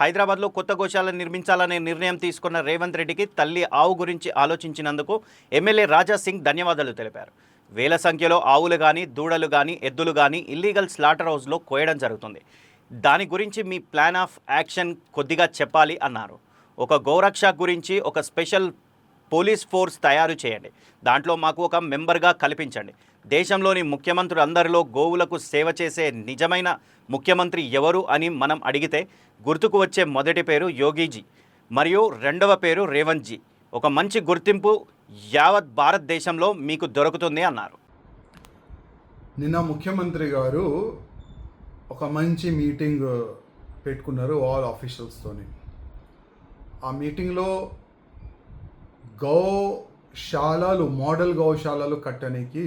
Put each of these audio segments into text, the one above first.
హైదరాబాద్లో కొత్త గోశాలను నిర్మించాలనే నిర్ణయం తీసుకున్న రేవంత్ రెడ్డికి తల్లి ఆవు గురించి ఆలోచించినందుకు ఎమ్మెల్యే రాజా సింగ్ ధన్యవాదాలు తెలిపారు. వేల సంఖ్యలో ఆవులు కానీ దూడలు కానీ ఎద్దులు కానీ ఇల్లీగల్ స్లాటర్ హౌస్లో కోయడం జరుగుతుంది. దాని గురించి మీ ప్లాన్ ఆఫ్ యాక్షన్ కొద్దిగా చెప్పాలి అన్నారు. ఒక గోరక్ష గురించి ఒక స్పెషల్ పోలీస్ ఫోర్స్ తయారు చేయండి. దాంట్లో మాకు ఒక మెంబర్గా కల్పించండి. దేశంలోని ముఖ్యమంత్రులు అందరిలో గోవులకు సేవ చేసే నిజమైన ముఖ్యమంత్రి ఎవరు అని మనం అడిగితే గుర్తుకు వచ్చే మొదటి పేరు యోగీజీ. మరియు రెండవ పేరు రేవంత్ జీ ఒక మంచి గుర్తింపు యావత్ భారతదేశంలో మీకు దొరుకుతుంది అన్నారు. నిన్న ముఖ్యమంత్రి గారు ఒక మంచి మీటింగ్ పెట్టుకున్నారు ఆల్ ఆఫీషియల్స్తోని ఆ మీటింగ్లో గౌశాలలు మోడల్ గౌశాలలు కట్టడానికి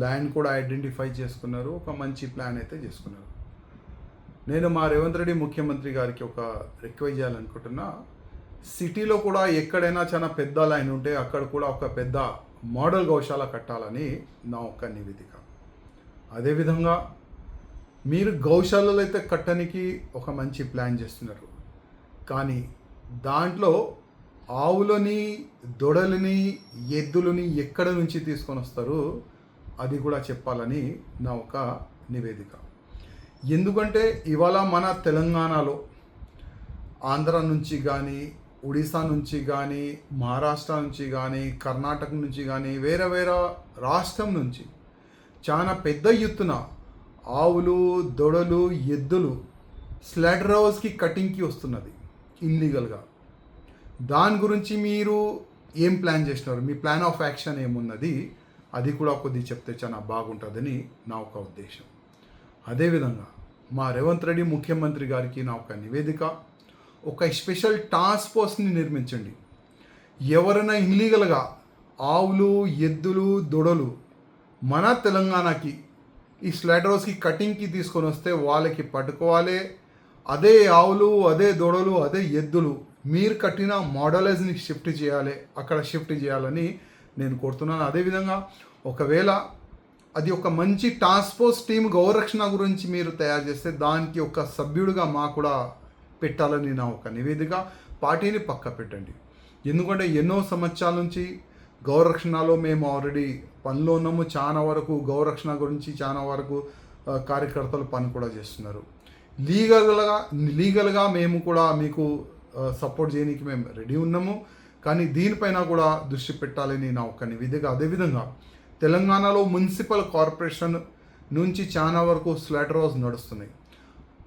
ల్యాండ్ కూడా ఐడెంటిఫై చేసుకున్నారు. ఒక మంచి ప్లాన్ అయితే చేసుకున్నారు. నేను మా రేవంత్ రెడ్డి ముఖ్యమంత్రి గారికి ఒక రిక్వెస్ట్ చేయాలనుకుంటున్నా. సిటీలో కూడా ఎక్కడైనా చాలా పెద్ద లైన్ ఉంటే అక్కడ కూడా ఒక పెద్ద మోడల్ గౌశాల కట్టాలని నా ఒక నివేదిక. అదేవిధంగా మీరు గౌశాలలో అయితే కట్టడానికి ఒక మంచి ప్లాన్ చేస్తున్నారు. కానీ దాంట్లో ఆవులని దొడలని ఎద్దులని ఎక్కడ నుంచి తీసుకొని వస్తారో అది కూడా చెప్పాలని నా ఒక నివేదిక. ఎందుకంటే ఇవాళ మన తెలంగాణలో ఆంధ్ర నుంచి కానీ ఒడిశా నుంచి కానీ మహారాష్ట్ర నుంచి కానీ కర్ణాటక నుంచి కానీ వేరే వేరే రాష్ట్రం నుంచి చాలా పెద్ద ఎత్తున ఆవులు దొడలు ఎద్దులు స్లాటర్ హౌస్కి కటింగ్కి వస్తున్నది ఇల్లీగల్గా దాని గురించి మీరు ఏం ప్లాన్ చేసినారు మీ ప్లాన్ ఆఫ్ యాక్షన్ ఏమున్నది? అది కూడా కొద్దిగా చెప్తే చాలా బాగుంటుందని నా ఒక ఉద్దేశం. అదేవిధంగా మా రేవంత్ రెడ్డి ముఖ్యమంత్రి గారికి నా ఒక నివేదిక ఒక స్పెషల్ టాస్క్ ఫోర్స్ని నిర్మించండి. ఎవరైనా ఇల్లీగల్గా ఆవులు ఎద్దులు దొడలు మన తెలంగాణకి ఈ స్లాటర్ హౌస్కి కటింగ్కి తీసుకొని వస్తే వాళ్ళకి పట్టుకోవాలి. అదే ఆవులు అదే దొడలు అదే ఎద్దులు మీరు కట్టిన మోడలైజ్ని షిఫ్ట్ చేయాలి అక్కడ షిఫ్ట్ చేయాలని నేను కోరుతున్నాను. అదేవిధంగా ఒకవేళ అది ఒక మంచి ట్రాన్స్పోర్ట్ టీమ్ గౌరక్షణ గురించి మీరు తయారు చేస్తే దానికి ఒక సభ్యుడిగా మా కూడా పెట్టాలని నా ఒక నివేదిక. పార్టీని పక్క పెట్టండి. ఎందుకంటే ఎన్నో సంవత్సరాల నుంచి గౌరక్షణలో మేము ఆల్రెడీ పనిలో ఉన్నాము. చాలా వరకు గౌరక్షణ గురించి చాలా వరకు కార్యకర్తలు పని కూడా చేస్తున్నారు. లీగల్గా లీగల్గా మేము కూడా మీకు సపోర్ట్ చేయడానికి మేము రెడీ ఉన్నాము. కానీ దీనిపైన కూడా దృష్టి పెట్టాలని నా ఒక నివేదిక. అదేవిధంగా తెలంగాణలో మున్సిపల్ కార్పొరేషన్ నుంచి చాలా వరకు స్లాటర్ హౌస్ నడుస్తున్నాయి.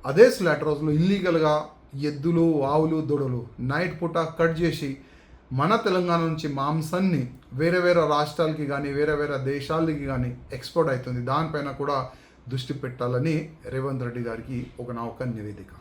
అదే స్లాటర్ హౌస్లో ఇల్లీగల్గా ఎద్దులు ఆవులు దొడలు నైట్ పూట కట్ చేసి మన తెలంగాణ నుంచి మాంసాన్ని వేరే వేరే రాష్ట్రాలకి కానీ వేరే వేరే దేశాలకి కానీ ఎక్స్పోర్ట్ అవుతుంది. దానిపైన కూడా దృష్టి పెట్టాలని రేవంత్ రెడ్డి గారికి ఒక నా ఒక నివేదిక.